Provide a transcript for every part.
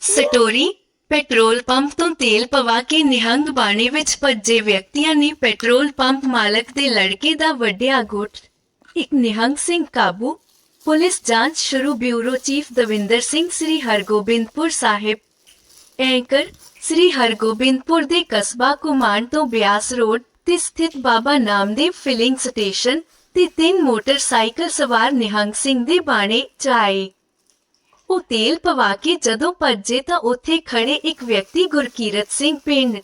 Story, petrol pump ਤੋਂ ਤੇਲ ਪਵਾ ਕੇ ਨਿਹੰਗ ਬਾਣੇ ਵਿੱਚ ਭੱਜੇ ਵਿਅਕਤੀਆਂ ਨੇ ਪੈਟਰੋਲ ਪੰਪ ਮਾਲਕ ਦੇ ਲੜਕੇ ਦਾ ਵੱਡਿਆ ਗੁੱਟ, ਇੱਕ ਨਿਹੰਗ ਸਿੰਘ ਕਾਬੂ, ਪੁਲਿਸ ਜਾਂਚ ਸ਼ੁਰੂ bureau chief Davinder Singh Sri Hargobindpur Sahib. Anchor, Sri Hargobindpur ਦੇ ਕਸਬਾ ਕੁਮਾਨ ਤੋਂ ਬਿਆਸ ਰੋਡ ਤੇ ਸਥਿਤ ਬਾਬਾ ਨਾਮਦੇਵ ਫਿਲਿੰਗ ਸਟੇਸ਼ਨ ਤੇ ਤਿੰਨ ਮੋਟਰਸਾਈਕਲ ਸਵਾਰ ਨਿਹੰਗ ਸਿੰਘ ਦੇ ਬਾਣੇ ਚ ਆਏ। ਉਹ ਤੇਲ ਪਵਾ ਕੇ ਜਦੋਂ ਭੱਜੇ ਤਾਂ ਉੱਥੇ ਖੜੇ ਇੱਕ ਵਿਅਕਤੀ ਗੁਰਕੀਰਤ ਸਿੰਘ ਪਿੰਡ।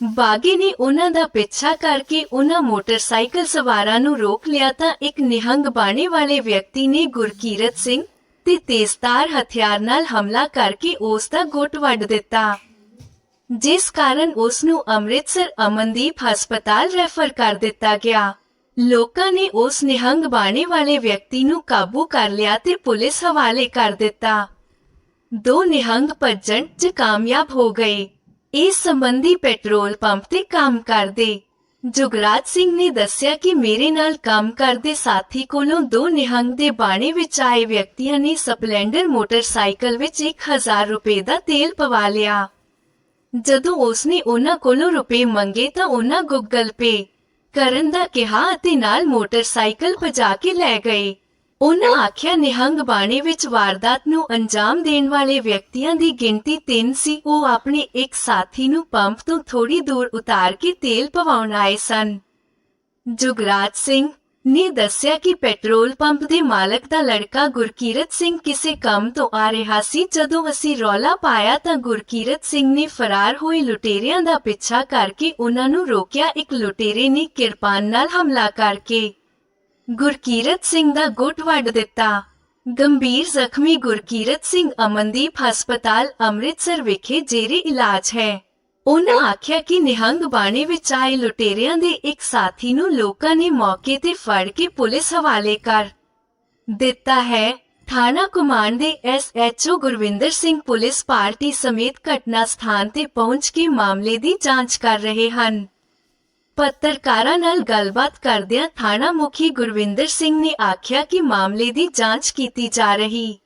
ਬਾਗੀ ਨੇ ਉਹਨਾਂ ਦਾ ਪਿੱਛਾ ਕਰਕੇ ਉਹਨਾਂ ਮੋਟਰਸਾਈਕਲ ਸਵਾਰਾਂ ਨੂੰ ਰੋਕ ਲਿਆ ਤਾਂ ਇੱਕ ਨਿਹੰਗ ਬਾਣੇ ਵਾਲੇ ਵਿਅਕਤੀ ਨੇ ਗੁਰਕੀਰਤ ਸਿੰਘ ਤੇ ਤੇਜ਼ਧਾਰ ਹਥਿਆਰ ਨਾਲ ਹਮਲਾ ਕਰਕੇ ਉਸ ਦਾ ਗੁੱਟ ਵੱਢ ਦਿੱਤਾ। ਜਿਸ ਕਾਰਨ ਉਸ ਨੂੰ ਅੰਮ੍ਰਿਤਸਰ ਅਮਨਦੀਪ ਹਸਪਤਾਲ ਰੈਫਰ ਕਰ ਦਿੱਤਾ ਗਿਆ। ਲੋਕਾਂ ਨੇ ਉਸ ਨਿਹੰਗ ਬਾਣੇ ਵਾਲੇ ਵਿਅਕਤੀ ਨੂੰ ਕਾਬੂ ਕਰ ਲਿਆ ਤੇ ਪੁਲਿਸ ਹਵਾਲੇ ਕਰ ਦਿੱਤਾ। ਦੋ ਨਿਹੰਗ ਭੱਜਣ 'ਚ ਕਾਮਯਾਬ ਹੋ ਗਏ। ਇਸ ਸੰਬੰਧੀ ਪੈਟਰੋਲ ਪੰਪ ਤੇ ਕੰਮ ਕਰਦੇ। ਜੁਗਰਾਜ ਸਿੰਘ ਨੇ ਦੱਸਿਆ ਕਿ ਮੇਰੇ ਨਾਲ ਕੰਮ ਕਰਦੇ ਸਾਥੀ ਕੋਲੋਂ ਦੋ ਨਿਹੰਗ ਦੇ ਬਾਣੇ ਵਿੱਚ ਆਏ ਵਿਅਕਤੀਆਂ ਨੇ ਸਪਲੈਂਡਰ ਮੋਟਰਸਾਈਕਲ ਵਿੱਚ 1000 ਰੁਪਏ ਦਾ ਤੇਲ ਪਵਾ ਲਿਆ। ਜਦੋਂ ਉਸਨੇ ਉਹਨਾਂ ਕੋਲੋਂ ਰੁਪਏ ਮੰਗੇ ਤਾਂ ਉਹਨਾਂ ਗੂਗਲ ਪੇ ਕਰਨ ਦਾ ਕਿਹਾ ਅਤੇ ਨਾਲ ਮੋਟਰਸਾਈਕਲ ਭਜਾ ਕੇ ਲੈ ਗਏ। ਉਹਨਾਂ ਆਖਿਆ, ਨਿਹੰਗ ਬਾਣੇ ਵਿੱਚ ਵਾਰਦਾਤ ਨੂੰ ਅੰਜਾਮ ਦੇਣ ਵਾਲੇ ਵਿਅਕਤੀਆਂ ਦੀ ਗਿਣਤੀ 3 ਸੀ। ਉਹ ਆਪਣੇ ਇੱਕ ਸਾਥੀ ਨੂੰ ਪੰਪ ਤੋਂ ਥੋੜੀ ਦੂਰ ਉਤਾਰ ਕੇ ਤੇਲ ਪਵਾਉਣ ਆਏ ਸਨ। ਜੁਗਰਾਜ ਸਿੰਘ ਨੇ ਦੱਸਿਆ ਕਿ ਪੈਟਰੋਲ ਪੰਪ ਦੇ ਮਾਲਕ ਦਾ ਲੜਕਾ ਗੁਰਕੀਰਤ ਸਿੰਘ ਕਿਸੇ ਕੰਮ ਤੋਂ ਆ ਰਿਹਾ ਸੀ। ਜਦੋਂ ਅਸੀਂ ਰੌਲਾ ਪਾਇਆ ਤਾਂ ਗੁਰਕੀਰਤ ਸਿੰਘ ਨੇ ਫਰਾਰ ਹੋਏ ਲੁਟੇਰਿਆਂ ਦਾ ਪਿੱਛਾ ਕਰਕੇ ਉਹਨਾਂ ਨੂੰ ਰੋਕਿਆ। ਇੱਕ ਲੁਟੇਰੇ ਨੇ ਕਿਰਪਾਨ ਨਾਲ ਹਮਲਾ ਕਰਕੇ ਗੁਰਕੀਰਤ ਸਿੰਘ ਦਾ ਗੁੱਟ ਵੱਢ ਦਿੱਤਾ। ਗੰਭੀਰ ਜ਼ਖਮੀ ਗੁਰਕੀਰਤ ਸਿੰਘ ਅਮਨਦੀਪ ਹਸਪਤਾਲ, ਅੰਮ੍ਰਿਤਸਰ ਵਿਖੇ ਜੇਰੇ ਇਲਾਜ ਹੈ। ਉਹਨਾਂ ਆਖਿਆ ਕਿ ਨਿਹੰਗ ਬਾਣੇ ਵਿੱਚ ਆਏ ਲੁਟੇਰਿਆਂ ਦੇ ਇੱਕ ਸਾਥੀ ਨੂੰ ਲੋਕਾਂ ਨੇ ਮੌਕੇ ਤੇ ਫੜ ਕੇ ਪੁਲਿਸ ਹਵਾਲੇ ਕਰ ਦਿੱਤਾ ਹੈ। ਥਾਣਾ ਕਮਾਂਡ ਦੇ S H O Gurvinder Singh police party ਸਮੇਤ ਘਟਨਾ ਸਥਾਨ ਤੇ ਪਹੁੰਚ ਕੇ ਮਾਮਲੇ ਦੀ ਜਾਂਚ ਕਰ ਰਹੇ ਹਨ। ਪੱਤਰਕਾਰਾਂ ਨਾਲ ਗੱਲਬਾਤ ਕਰਦਿਆਂ ਥਾਣਾ ਮੁਖੀ ਗੁਰਵਿੰਦਰ ਸਿੰਘ ਨੇ ਆਖਿਆ ਕਿ ਮਾਮਲੇ ਦੀ ਜਾਂਚ ਕੀਤੀ ਜਾ ਰਹੀ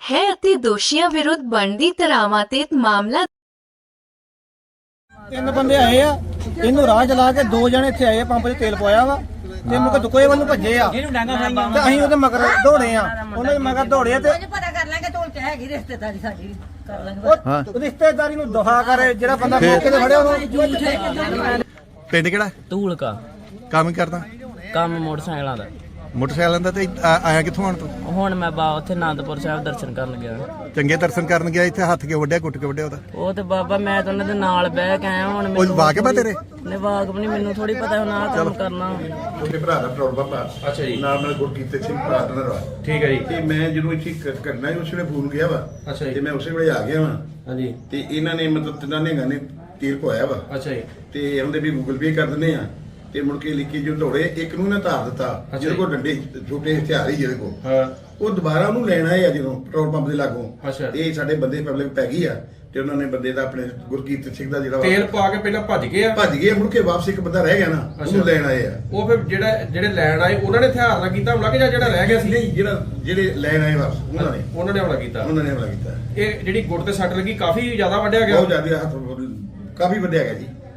ਹੈ ਅਤੇ ਦੋਸ਼ੀਆਂ ਵਿਰੁੱਧ ਬਣਦੀ ਧਾਰਾਵਾਂ ਤੇ ਮਾਮਲਾ ਤਿੰਨ ਬੰਦੇ ਆਏ ਆ ਇਹਨੂੰ ਰਾਹ ਚਲਾ ਕੇ ਦੋ ਜਣੇ ਇੱਥੇ ਆਏ ਆ, ਪੰਪ 'ਚ ਤੇਲ ਪਵਾਇਆ ਵਾ ਤੇ ਮੁਕ ਦੁਕੋਏ ਵੱਲ ਨੂੰ ਭੱਜੇ ਆ। ਤੇ ਅਸੀਂ ਉਹਦੇ ਮਗਰ ਦੌੜੇ ਆ ਉਹਨਾਂ ਦੇ ਮਗਰ ਦੌੜੇ ਤੇ ਪਤਾ ਕਰ ਲਾਂਗੇ ਚ ਹੈਗੀ ਰਿਸ਼ਤੇਦਾਰੀ ਸਾਡੀ ਵੀ। ਕਰ ਲਾਂਗੇ ਉਹ ਰਿਸ਼ਤੇਦਾਰੀ ਨੂੰ ਦੁਹਾ ਕਰੇ ਜਿਹੜਾ ਬੰਦਾ ਮੌਕੇ ਤੇ ਫੜਿਆ ਉਹਨੂੰ। ਪਿੰਡ ਕਿਹੜਾ? ਧੂਲਕਾ। ਕੰਮ ਹੀ ਕਰਦਾ? ਕੰਮ ਮੋਟਰਸਾਈਕਲਾਂ ਦਾ। ਮੋਟਰਸਾਈਕਲਾਂ ਦਾ ਤੇ ਆ- ਆਇਆ ਕਿੱਥੋਂ ਆਣ ਤੂੰ? ਹੁਣ ਮੈਂ ਬਾ ਉੱਥੇ ਆਨੰਦਪੁਰ ਸਾਹਿਬ ਦਰਸ਼ਨ ਕਰਨ ਗਿਆ। ਚੰਗੇ ਦਰਸ਼ਨ ਕਰਨ ਗਿਆ ਇੱਥੇ ਹੱਥ ਕੇ ਵੱਡਿਆ ਕੁੱਟ ਕੇ ਵੱਡਿਆ ਉਹਦਾ? ਉਹ ਤੇ ਬਾਬਾ ਮੈਂ ਤਾਂ ਉਹਨਾਂ ਦੇ ਨਾਲ ਬਹਿ ਕੇ ਆਇਆ ਹੁਣ ਉਹ ਵਾਕਿਬ ਆ ਤੇਰੇ? ਨੇ ਵਾਕਬ ਨਹੀਂ ਮੈਨੂੰ ਥੋੜੀ ਪਤਾ ਹੁਣ ਆਹ ਕੰਮ ਕਰਨਾ। ਮੇਰੇ ਭਰਾ ਦਾ ਪੈਟਰੋਲ ਪੰਪ ਆ। ਅੱਛਾ ਜੀ। ਨਾਲ ਨਾਲ ਗੁਰਕੀਰਤ ਸਿੰਘ ਪਾਰਟਨਰ ਵਾ ਠੀਕ ਹੈ ਜੀ। ਤੇ ਮੈਂ ਜਦੋਂ ਇੱਥੇ ਕ- ਕਰਨਾ ਸੀ ਉਸ ਵੇਲੇ ਫੋਨ ਗਿਆ ਵਾ। ਅੱਛਾ ਜੀ। ਤੇ ਮੈਂ ਉਸੇ ਵੇਲੇ ਆ ਗਿਆ ਵਾ। ਹਾਂਜੀ। ਤੇ ਇਹਨਾਂ ਨੇ ਮਤਲਬ ਤਿੰਨਾਂ ਨੇ ਗਾਣੇ ਤੀਰ ਪਵਾਇਆ ਵਾ। ਅੱਛਾ ਜੀ। ਤੇ ਉਹਦੇ ਵੀ ਗੂਗਲ ਪੇ ਕਰ ਦਿੰਦੇ ਆ। ਤੇ ਮੁੜ ਕੇ ਲਿਖੀ ਜੋ ਦੌੜੇ ਇੱਕ ਨੂੰ ਨਾ ਧਾਰ ਦਿੱਤਾ ਅੱਛਾ ਜਿਹਦੇ ਜੀ। ਕੋਲ ਡੰਡੇ ਛੋਟੇ ਹਥਿਆਰ ਹੀ ਜਿਹਦੇ ਕੋਲ। ਹਾਂ। ਉਹ ਦੁਬਾਰਾ ਉਹਨੂੰ ਲੈਣ ਆ ਜਦੋਂ ਪੈਟਰੋਲ ਪੰਪ ਦੇ ਲਾਗੋਂ। ਇਹ ਸਾਡੇ ਬੰਦੇ ਪਬਲਿਕ ਪੈ ਗਈ ਆ ਤੇ ਉਹਨਾਂ ਨੇ ਬੰਦੇ ਦਾ ਆਪਣੇ ਗੁਰਕੀਰਤ ਸਿੰਘ ਦਾ ਜਿਹੜਾ ਤੇਲ ਪਾ ਕੇ ਪਹਿਲਾਂ ਭੱਜ ਗਏ ਆ? ਭੱਜ ਗਏ ਮੁੜ ਕੇ ਵਾਪਸ ਇੱਕ ਬੰਦਾ ਰਹਿ ਗਿਆ ਨਾ ਉਹਨੂੰ। ਲੈਣ ਆਏ ਆ। ਉਹ ਫਿਰ ਜਿਹੜਾ ਜਿਹੜੇ ਲੈਣ ਆਏ ਉਹਨਾਂ ਨੇ ਹਥਿਆਰ ਨਾਲ ਕੀਤਾ ਹਮਲਾ ਕਿ ਜਾਂ ਜਿਹੜਾ ਰਹਿ ਗਿਆ ਸੀ? ਨਹੀਂ ਜਿਹੜਾ ਜਿਹੜੇ ਲੈਣ ਆਏ ਵਾਪਸ ਉਹਨਾਂ ਨੇ। ਉਹਨਾਂ ਨੇ ਹਮਲਾ ਕੀਤਾ। ਉਹਨਾਂ ਨੇ ਹਮਲਾ ਕੀਤਾ। ਇਹ ਜਿਹੜੀ ਗੁੱਟ ਤੇ ਸੱਟ ਲੱਗੀ ਕਾਫੀ ਜ਼ਿਆਦਾ ਵੱਢਿਆ ਗਿਆ? ਬਹੁਤ ਜ਼ਿਆਦਾ ਹੱਥ ਕਾਫੀ ਵੱਡਿਆ ਗਿਆ ਜੀ।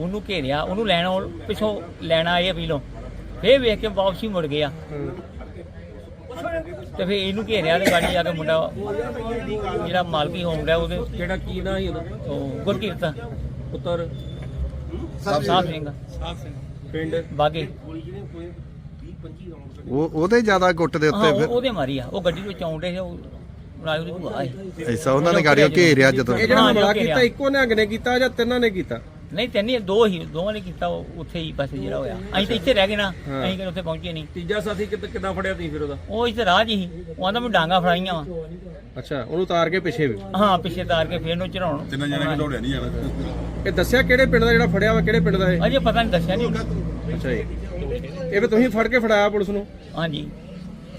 ਉਹਨੂੰ ਘੇਰਿਆ ਉਹਨੂੰ ਲੈਣ ਆਉਣ- ਪਿੱਛੋਂ ਲੈਣ ਆਏ ਆ ਪੀਲੋਂ ਫੇਰ ਵੇਖ ਕੇ ਵਾਪਸੀ ਮੁੜ ਗਏ ਆ। ਤੇ ਫੇਰ ਇਹਨੂੰ ਘੇਰਿਆ ਤੇ ਗਾੜੀ ਜਾ ਕੇ ਮੁੰਡਾ ਜਿਹੜਾ ਮਾਲਕੀ ਹੋਮ ਦਾ ਉਹਦੇ ਜਿਹੜਾ ਕੀ ਨਾ ਉਹਦਾ? ਉਹ ਗੁਰਕੀਰਤ। ਪੁੱਤਰ? ਦਾ ਦਾ ਦਾ ਦਾ ਸਾਫ਼ ਸਿੰਘ। ਪਿੰਡ? ਬਾਗੇ। ਉਹ ਉਹਦੇ ਜ਼ਿਆਦਾ ਗੁੱਟ ਦੇ ਹਾਂ ਉੱਤੇ ਉਹ- ਫਿਰ? ਉਹਦੇ ਮਾਰੀ ਆ। ਉਹ ਗੱਡੀ ਵਿੱਚ ਆਉਂਦੇ ਸੀ ਉਹ ਨਾਲ ਉਹਦੀ ਭੂਆ ਸੀ। ਐਸਾ ਉਹਨਾਂ ਨੇ ਗਾੜੀਆਂ ਘੇਰਿਆ ਜਦੋਂ। ਇਹ ਜਿਹੜਾ ਹਾਂ, ਹਮਲਾ। ਕੀਤਾ ਇੱਕੋ ਨਿਹੰਗ ਨੇ ਕੀਤਾ ਜਾਂ ਤਿੰਨਾਂ ਨੇ ਕੀਤਾ? ਨਹੀਂ ਤੈਨੂੰ ਦੋ ਹੀ ਦੋਵਾਂ ਨੇ ਕੀਤਾ ਉਹ ਉੱਥੇ ਹੀ ਬਸ ਜਿਹੜਾ ਹੋਇਆ। ਅਸੀਂ ਤਾਂ ਇੱਥੇ ਰਹਿ ਗਏ ਨਾ ਅਸੀਂ ਕਿ ਉੱਥੇ ਪਹੁੰਚੇ ਨਹੀਂ। ਤੀਜਾ ਸਾਥੀ ਕਿੱਦਾਂ ਫੜਿਆ ਤੁਸੀਂ ਫਿਰ ਉਹਦਾ? ਉਹ ਇੱਥੇ ਰਾਹ ਹੀ ਉਹ ਆਂਦਾ ਮੈਂ ਡਾਂਗਾ ਫੜਾਈਆਂ ਵਾ। ਅੱਛਾ ਉਹਨੂੰ ਉਤਾਰ ਕੇ ਪਿੱਛੇ ਵੀ? ਹਾਂ ਪਿੱਛੇ ਤਾਰ ਕੇ ਫੇਰ ਨੂੰ ਚੜਾਉਣ ਤਿੰਨ ਜਣੇ ਕਿ ਦੌੜਿਆ ਨਹੀਂ ਜਾਣਾ। ਇਹ ਦੱਸਿਆ ਕਿਹੜੇ ਪਿੰਡ ਦਾ ਜਿਹੜਾ ਫੜਿਆ ਵਾ ਕਿਹੜੇ ਪਿੰਡ ਦਾ ਇਹ? ਅਜੇ ਪਤਾ ਨਹੀਂ ਦੱਸਿਆ ਨਹੀਂ। ਅੱਛਾ ਜੀ। ਇਹ ਵੀ ਤੁਸੀਂ ਫੜ ਕੇ ਫੜਾਇਆ ਪੁਲਿਸ ਨੂੰ? ਹਾਂਜੀ।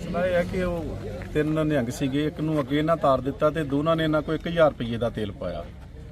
ਇਹ ਹੈ ਕਿ ਉਹ ਤਿੰਨ ਨਿਹੰਗ ਸੀਗੇ ਇੱਕ ਨੂੰ ਅੱਗੇ ਇਹਨਾਂ ਤਾਰ ਦਿੱਤਾ ਤੇ ਦੋਨਾਂ ਨੇ ਇਹਨਾਂ ਕੋਲ 1000 ਰੁਪਏ ਦਾ ਤੇਲ ਪਾਇਆ।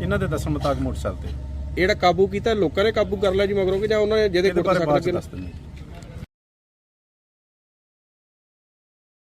ਇਹਨਾਂ ਦੇ ਦੱਸਣ ਮੁਤਾਬਕ ਮੋਟਰਸਾਈਕਲ ਤੇ। ਜਿਹੜਾ ਕਾਬੂ ਕੀਤਾ ਲੋਕਾਂ ਨੇ ਕਾਬੂ ਕਰ ਲਿਆ ਜੀ ਮਗਰੋਂ ਕਿ ਜਾਂ ਉਹਨਾਂ ਨੇ ਜਿਹਦੇ ਇਹਦੇ ਗੁੱਟ ਬਾਰੇ ਬਾਅਦ ਚ ਦੱਸ ਦਿੰਦੇ